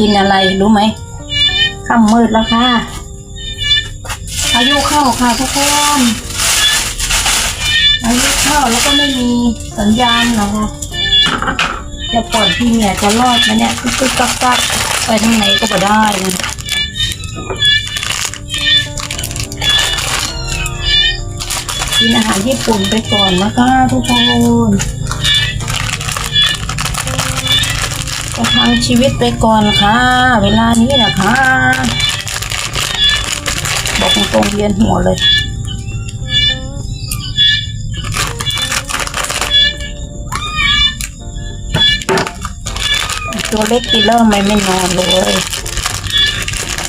กินอะไรรู้ไหมค่ำมืดแล้วค่ะพายุเข้าค่ะทุกคนพายุเข้าแล้วก็ไม่มีสัญญาณหรอกค่ะแต่ก่อนที่เนี่ยจะรอดไหมเนี่ยก็คือกักกักไปทางไหนก็ไม่ได้นะกินอาหารญี่ปุ่นไปก่อนนะคะทุกคน ทังชีวิตไปก่อนค่ะ เวลานี้นะคะ บอกตรงๆเวียนหัวเลยตัวเล็กกินแล้วทำไมไม่นอนเลย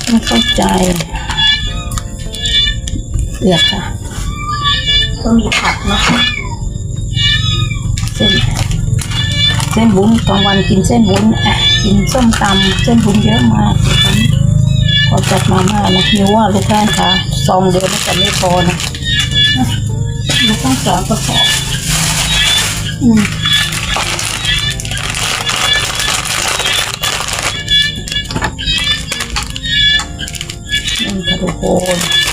ไม่เข้าใจเลือกค่ะ ก็มีผักนะคะ เส้นบุ้นกลางวันกินเส้นบุ้นอะกินส้มตำเส้นบุ้นเยอะมากเลยครับขอจัดมาม่านะนิวว่าลูกค้าค่ะซองเดียวน่าจะไม่พอนะลูกต้องสองกระสอบอืมนี่ค่ะทุกคน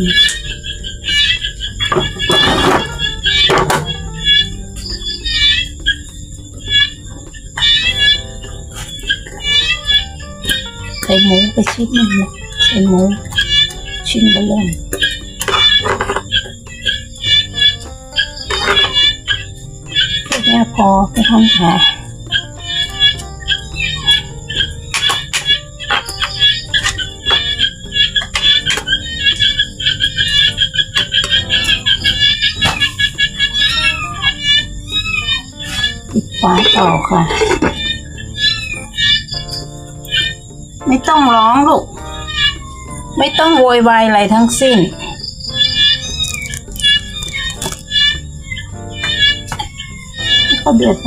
ใส่หมูไปชิ้นหนึ่งใส่หมูชิ้นเบอร์เริ่มแค่พอไปทำค่ะปิ ฝาต่อค่ะ ไม่ต้องร้องลูก ไม่ต้องโวยวายอะไรทั้งสิ้น ก็เดือดไป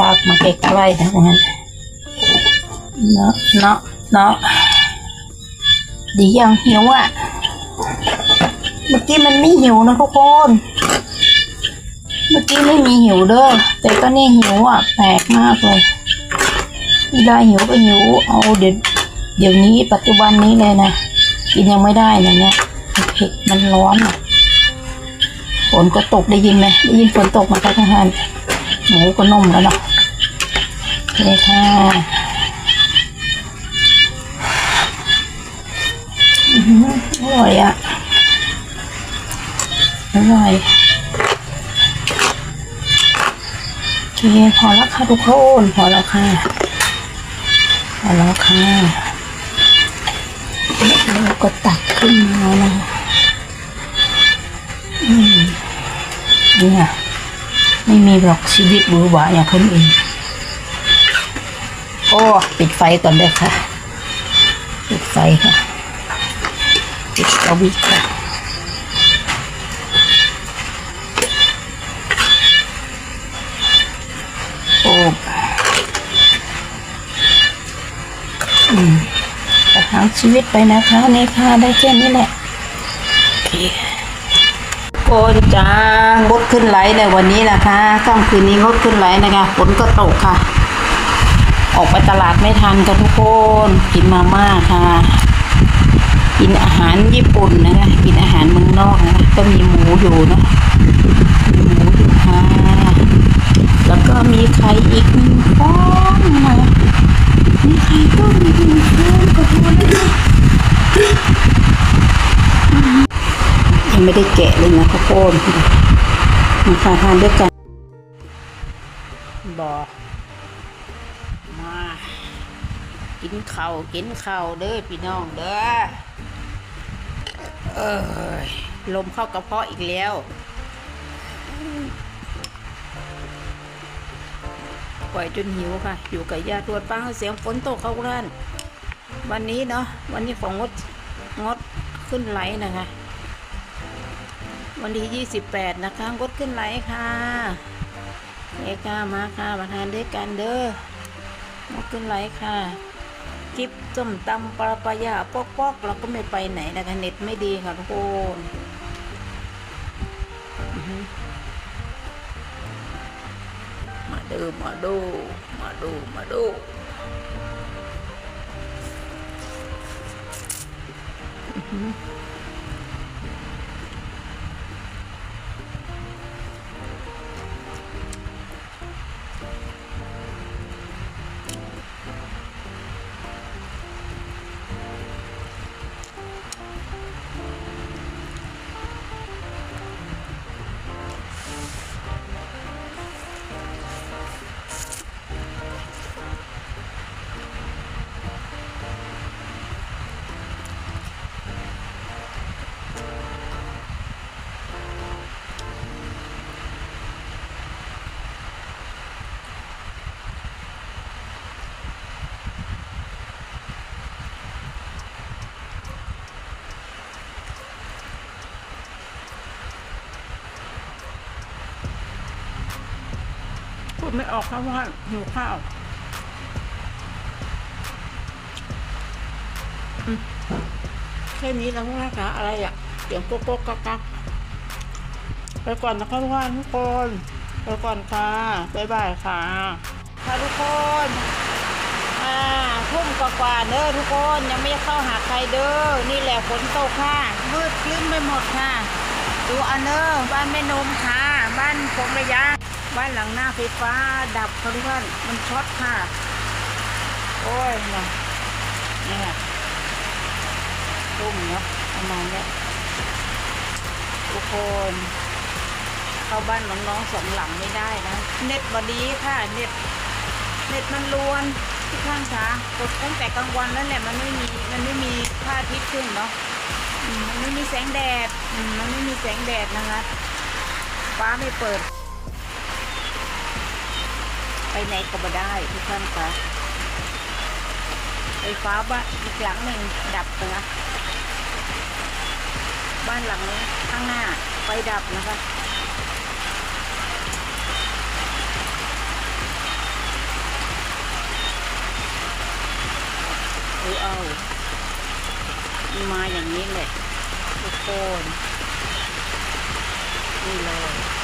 ลากมาใกล้ๆนะงั้นเนาะเนาะเนาะดียังหิวอะ เมื่อกี้มันไม่หิวนะทุกคน เมื่อกี้ไม่มีหิวเด้อ แต่ก็นี่หิวอะแปลกมากเลยเวลาหิวก็หิว เอาเดี๋ยวเดี๋ยวนี้ปัจจุบันนี้เลยนะ กินยังไม่ได้นะเนี่ยเผ็ดมันร้อนอะฝนก็ตกได้ยินไหมได้ยินฝนตกมาทางหัน หมูก็นุ่มแล้วเนาะเค่ะอร่อยอะอร่อยโอเคพอแล้วค่ะทุกคนพอแล้วค่ะพอแล้วค่ะแล้วก็ตักขึ้นมานะอืมเนี่ย ไม่มีหรอกชีวิตหวือหวาอย่างคนอื่นโอ้ปิดไฟก่อนเลยค่ะ ปิดไฟค่ะ ปิดสวิตค่ะโอ้อืมประทังชีวิตไปนะคะ นี่ค่ะ ได้แค่นี้แหละโอเค คนจ้างดขึ้นไหลในวันนี้นะคะค่ำคืนนี้งดขึ้นไหลนะคะฝนก็ตกค่ะ ออกไปตลาดไม่ทันกันทุกคนกินมาม่าค่ะ กินอาหารญี่ปุ่นนะคะกินอาหารเมืองนอกนะคะก็มีหมูอยู่นะมีหมูอยู่ค่ะ แล้วก็มีไข่อีกหนึ่งฟองนะมีไข่ต้มอีกหนึ่งฟองขอโทษนะคะยัง ไม่ได้แกะเลยนะทุกคนมาค่ะทานด้วยกันบอมากินข้าวกินข้าวเด้อพี่น้องเด้อเอ้ยลมเข้ากระเพาะอีกแล้วปล่อยจนหิวค่ะ อยู่กับยาตรวจฟังเสียงฝนตกเข้าร้านวันนี้เนาะวันนี้ของงดงดขึ้นไหลนะคะ วันที่ยี่สิบแปดนะคะงดขึ้นไหลค่ะเอกามาค่ะมาทานด้วยกันเด้องดขึ้นไหลค่ะจิบส้มตำปลาปลายาปอกปอกๆเราก็ไม่ไปไหนนะคะเน็ตไม่ดีค่ะทุกคนมาดูมาดูมาดูมาดูอือ ไม่ออกครับว่าหิวข้าวแค่นี้แล้วนะคะอะไรอะเสียงโก๊กโกกักกักไปก่อนนะคะทุกท่านทุกคนไปก่อนค่ะบ๊ายบายค่ะค่ะทุกคนอ่าทุ่มกว่าๆเด้อทุกคนยังไม่เข้าหาใครเด้อนี่แหละฝนตกค่ะมืดคลึ้มไปหมดค่ะ ดูอันเนอร์บ้านแม่นมค่ะ บ้านผมระยะ บ้านหลังหน้าไฟฟ้าดับค่ะทุกท่านมันช็อตค่ะ โอ้ยนะนี่ค่ะตุ้มเนาะประมาณเนี้ยทุกคนเข้าบ้านน้องๆสองหลังไม่ได้นะ เน็ตบดีค่ะ เน็ต เน็ตมันรวนทุกท่านคะกดตั้งแต่กลางวันแล้วแหละมันไม่มีมันไม่มีพระอาทิตย์ขึ้นเนาะมันไม่มีแสงแดดมมันไม่มีแสงแดดนะคะ ฟ้าไม่เปิด ไปไหนก็ไม่ได้ทุกท่านคะไฟฟ้าบ้านอีกหลังหนึ่งดับนะบ้านหลังนี้ข้างหน้าไฟดับนะคะเออเอามันมาอย่างนี้แหละทุกคนนี่เลย